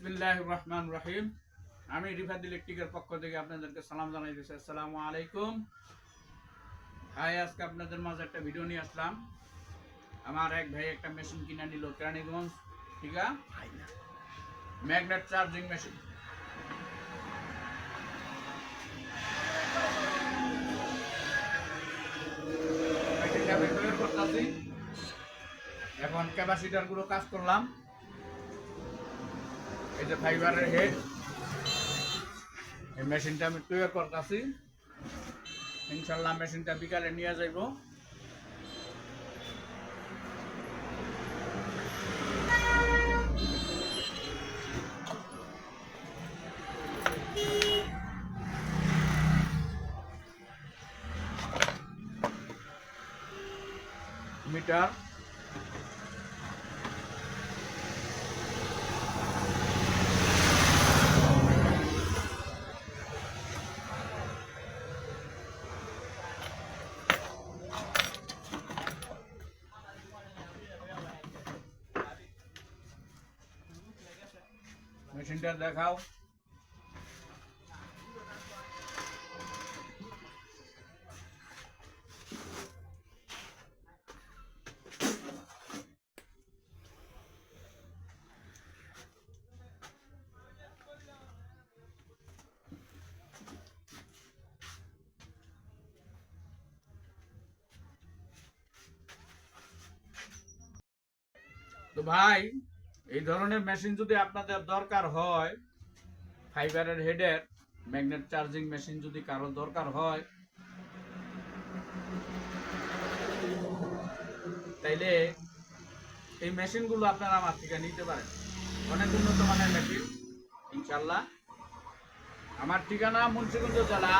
বিসমিল্লাহ রহমান রহিম আমি রিফাত ইলেকট্রিকের পক্ষ থেকে আপনাদেরকে সালাম জানাইতেছি আসসালামু আলাইকুম। ভাই, আজকে আপনাদের মাঝে একটা ভিডিও নিয়ে আসলাম। আমার এক ভাই একটা মেশিন কিনে নিল কেরানীগঞ্জ ঠিক? Magnet charging machine. এখন ক্যাপাসিটারগুলো কাজ করলাম। যে ফাইবারের হেড এই মেশিনটা আমি তৈরি করতেছি। ইনশাল্লাহ মেশিনটা বিকালে নিয়ে যাইব। মিটার। মেশিনটা দেখাও তো ভাই এই ধরনের মেশিন যদি আপনাদের দরকার হয়, ফাইবারের হেডের, ম্যাগনেট চার্জিং মেশিন যদি কারও দরকার হয়, তাইলে এই মেশিনগুলো আপনারা আমার থেকে নিতে পারেন। অনেক উন্নত মানের মেশিন, ইনশাল্লাহ। আমার ঠিকানা মুন্সিগঞ্জ জেলা